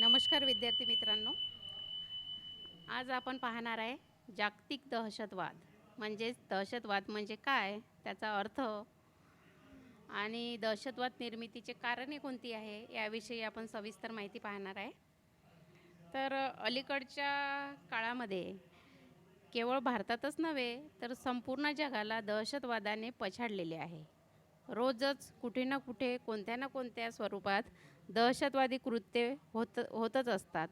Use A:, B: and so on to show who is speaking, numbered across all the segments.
A: नमस्कार विद्यार्थी मित्रांनो. आज आपण पाहणार आहे जागतिक दहशतवाद. म्हणजेच दहशतवाद म्हणजे काय? त्याचा अर्थ आणि दहशतवाद निर्मितीचे कारणे कोणती आहे? याविषयी आपण सविस्तर माहिती पाहणार आहे. तर अलीकडच्या काळामध्ये केवळ भारतातच नव्हे तर संपूर्ण जगाला दहशतवादाने पछाडलेले आहे. रोजच कुठे ना कुठे कोणत्या ना कोणत्या स्वरूपात दहशतवादी कृत्ये होत होतच असतात.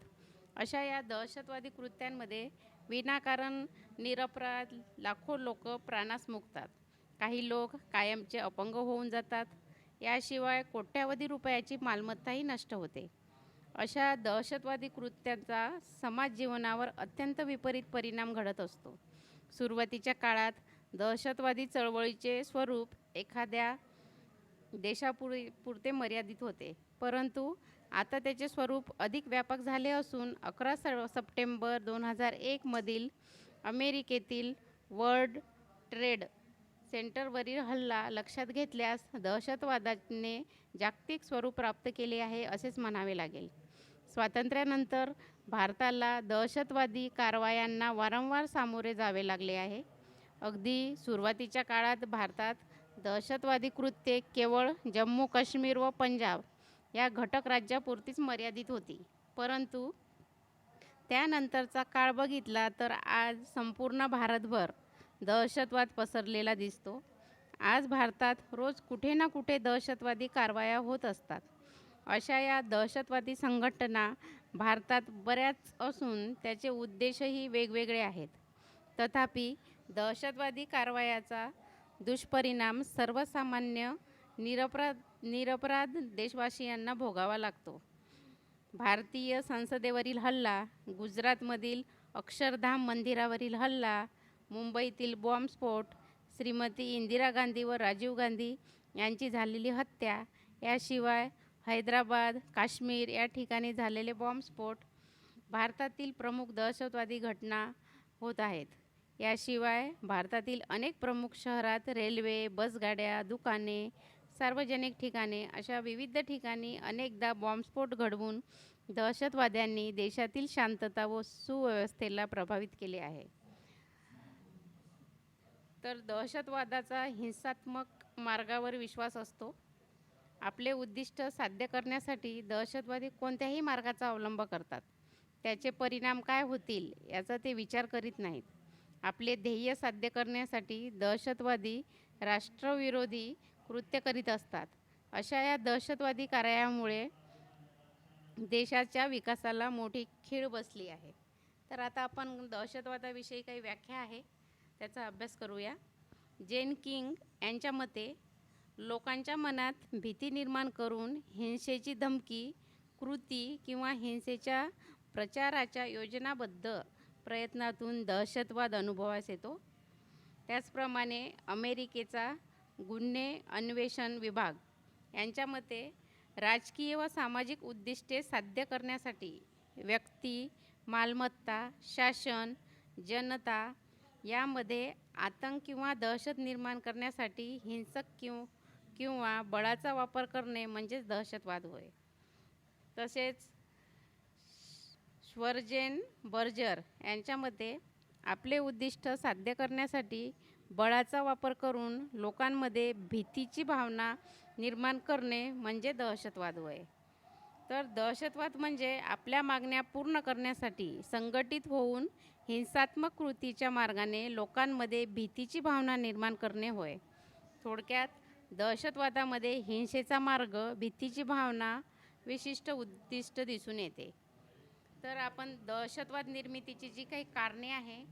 A: अशा या दहशतवादी कृत्यांमध्ये विनाकारण निरपराध लाखो लोक प्राणास मुकतात. काही लोक कायमचे अपंग होऊन जातात. याशिवाय कोट्यावधी रुपयाची मालमत्ताही नष्ट होते. अशा दहशतवादी कृत्यांचा समाज जीवनावर अत्यंत विपरीत परिणाम घडत असतो. सुरुवातीच्या काळात दहशतवादी चळवळीचे स्वरूप एखाद्या देशापुर पुरते मर्यादित होते. परंतु आता त्याचे स्वरूप अधिक व्यापक झाले असून अकरा स सप्टेंबर दोन हजार एकमधील अमेरिकेतील वर्ल्ड ट्रेड सेंटरवरील हल्ला लक्षात घेतल्यास दहशतवादाने जागतिक स्वरूप प्राप्त केले आहे असेच म्हणावे लागेल. स्वातंत्र्यानंतर भारताला दहशतवादी कारवायांना वारंवार सामोरे जावे लागले आहे. अगदी सुरुवातीच्या काळात भारतात दहशतवादी कृत्ये केवळ जम्मू काश्मीर व पंजाब या घटक राज्यापुरतीच मर्यादित होती. परंतु त्यानंतरचा काळ बघितला तर आज संपूर्ण भारतभर दहशतवाद पसरलेला दिसतो. आज भारतात रोज कुठे ना कुठे दहशतवादी कारवाया होत असतात. अशा या दहशतवादी संघटना भारतात बऱ्याच असून त्याचे उद्देशही वेगवेगळे आहेत. तथापि दहशतवादी कारवायाचा दुष्परिणाम सर्वसामान्य निरपराध निरपराध देशवासियांना भोगावा लागतो. भारतीय संसदेवरील हल्ला गुजरातमधील अक्षरधाम मंदिरावरील हल्ला मुंबईतील बॉम्बस्फोट श्रीमती इंदिरा गांधी व राजीव गांधी यांची झालेली हत्या याशिवाय हैदराबाद काश्मीर या ठिकाणी झालेले बॉम्बस्फोट भारतातील प्रमुख दहशतवादी घटना होत आहेत. याशिवाय भारतातील अनेक प्रमुख शहरात रेल्वे बसगाड्या दुकाने सार्वजनिक ठिकाणे अशा विविध ठिकाणी अनेकदा बॉम्बस्फोट घडवून दहशतवाद्यांनी देशातील शांतता व सुव्यवस्थेला प्रभावित केले आहे. तर दहशतवादाचा हिंसात्मक मार्गावर विश्वास असतो. आपले उद्दिष्ट साध्य करण्यासाठी दहशतवादी कोणत्याही मार्गाचा अवलंब करतात. त्याचे परिणाम काय होतील याचा ते विचार करीत नाहीत. आपले ध्येय साध्य करण्यासाठी दहशतवादी राष्ट्रविरोधी कृत्य करीत असतात. अशा या दहशतवादी कार्यामुळे देशाच्या विकासाला मोठी खीळ बसली आहे. तर आता आपण दहशतवादाविषयी काही व्याख्या आहे त्याचा अभ्यास करूया. जेन किंग यांच्या मते लोकांच्या मनात भीती निर्माण करून हिंसेची धमकी कृती किंवा हिंसेच्या प्रचाराच्या योजनाबद्ध प्रयत्नातून दहशतवाद अनुभवास येतो. त्याचप्रमाणे अमेरिकेचा गुन्हे अन्वेषण विभाग यांच्या मते राजकीय व सामाजिक उद्दिष्टे साध्य करण्यासाठी व्यक्ती मालमत्ता शासन जनता यामध्ये आतंक किंवा दहशत निर्माण करण्यासाठी हिंसक किंव किंवा बळाचा वापर करणे म्हणजेच दहशतवाद होय. तसेच स्वर्जेन बर्जर यांच्यामध्ये आपले उद्दिष्ट साध्य करण्यासाठी बळाचा वापर करून लोकांमध्ये भीतीची भावना निर्माण करणे म्हणजे दहशतवाद होय तर दहशतवाद म्हणजे आपल्या मागण्या पूर्ण करण्यासाठी संघटित होऊन हिंसात्मक कृतीच्या मार्गाने लोकांमध्ये भीतीची भावना निर्माण करणे होय. थोडक्यात दहशतवादामध्ये हिंसेचा मार्ग भीतीची भावना विशिष्ट उद्दिष्ट दिसून येते. तर आपण दहशतवाद निर्मितीची जी काही कारणे आहे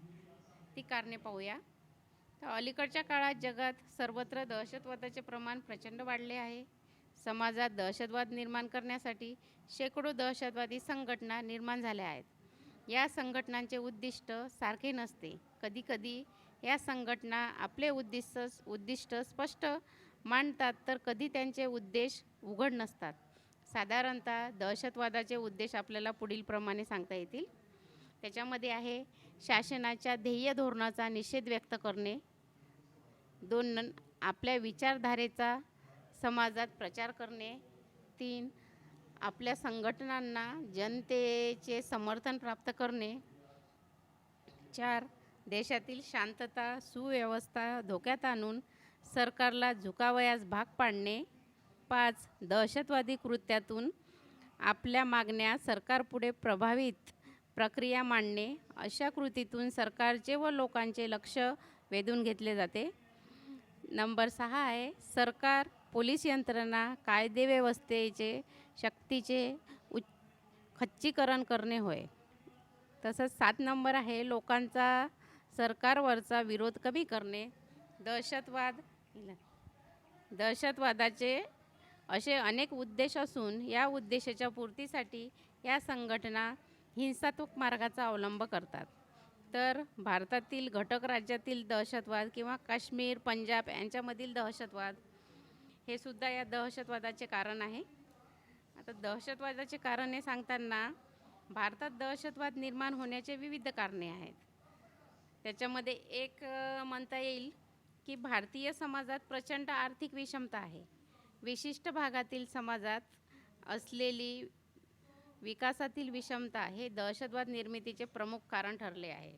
A: ती कारणे पाहूया. तर अलीकडच्या काळात जगात सर्वत्र दहशतवादाचे प्रमाण प्रचंड वाढले आहे. समाजात दहशतवाद निर्माण करण्यासाठी शेकडो दहशतवादी संघटना निर्माण झाल्या आहेत. या संघटनांचे उद्दिष्ट सारखे नसते. कधीकधी या संघटना आपले उद्दिष्ट उद्दिष्ट स्पष्ट मांडतात तर कधी त्यांचे उद्देश उघड नसतात. साधारणतः दहशतवादाचे उद्देश आपल्याला पुढीलप्रमाणे सांगता येतील. त्याच्यामध्ये आहे शासनाच्या ध्येय धोरणाचा निषेध व्यक्त करणे. दोन न आपल्या विचारधारेचा समाजात प्रचार करणे. तीन आपल्या संघटनांना जनतेचे समर्थन प्राप्त करणे. चार देशातील शांतता सुव्यवस्था धोक्यात आणून सरकारला झुकावयास भाग पाडणे. पाच दहशतवादी कृत्यातून आपल्या मागण्या सरकारपुढे प्रभावित प्रक्रिया मांडणे अशा कृतीतून सरकारचे व लोकांचे लक्ष वेधून घेतले जाते. नंबर सहा आहे सरकार पोलीस यंत्रणा कायदेव्यवस्थेचे शक्तीचे उ खच्चीकरण करणे होय. तसंच सात नंबर आहे लोकांचा सरकारवरचा विरोध कमी करणे. दहशतवाद दहशतवादाचे असे अनेक उद्देश असून या उद्देशाच्या पूर्तीसाठी या संघटना हिंसात्मक मार्गाचा अवलंब करतात. तर भारतातील घटक राज्यातील दहशतवाद किंवा काश्मीर पंजाब यांच्यामधील दहशतवाद हे सुद्धा या दहशतवादाचे कारण आहे. आता दहशतवादाचे कारण हे सांगताना भारतात दहशतवाद निर्माण होण्याचे विविध कारणे आहेत. त्याच्यामध्ये एक म्हणता येईल की भारतीय समाजात प्रचंड आर्थिक विषमता आहे. विशिष्ट भागातील समाजात असलेली विकासातील विषमता हे दहशतवाद निर्मितीचे प्रमुख कारण ठरले आहे.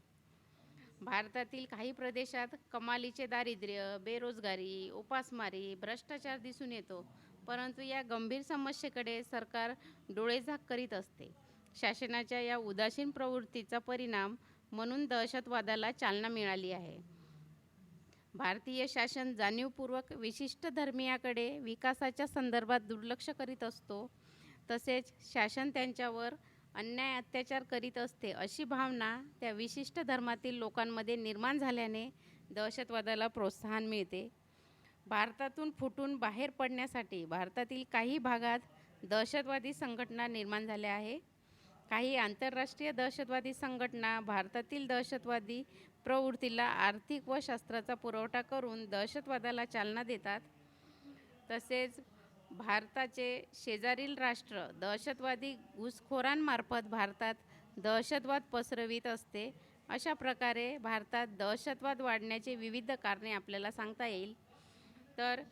A: भारतातील काही प्रदेशात कमालीचे दारिद्र्य बेरोजगारी उपासमारी भ्रष्टाचार दिसून येतो परंतु या गंभीर समस्येकडे सरकार डोळेझाक करीत असते. शासनाच्या या उदासीन प्रवृत्तीचा परिणाम म्हणून दहशतवादाला चालना मिळाली आहे. भारतीय शासन जाणीवपूर्वक विशिष्ट धर्मियाकडे विकासाच्या संदर्भात दुर्लक्ष करीत असतो. तसेच शासन त्यांच्यावर अन्याय अत्याचार करीत असते अशी भावना त्या विशिष्ट धर्मातील लोकांमध्ये निर्माण झाल्याने दहशतवादाला प्रोत्साहन मिळते. भारतातून फुटून बाहेर पडण्यासाठी भारतातील काही भागात दहशतवादी संघटना निर्माण झाल्या आहे. काही आंतरराष्ट्रीय दहशतवादी संघटना भारतातील दहशतवादी प्रवृत्तीला आर्थिक व शस्त्राचा पुरवठा करून दहशतवादाला चालना देतात. तसेच भारताचे शेजारील राष्ट्र दहशतवादी घुसखोरांमार्फत भारतात दहशतवाद पसरवित असते. अशा प्रकारे भारतात दहशतवाद वाढण्याचे विविध कारणे आपल्याला सांगता येईल. तर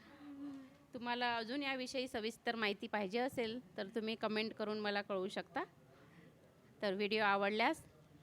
A: तुम्हाला अजून याविषयी सविस्तर माहिती पाहिजे असेल तर तुम्ही कमेंट करून मला कळवू शकता. तर व्हिडिओ आवडल्यास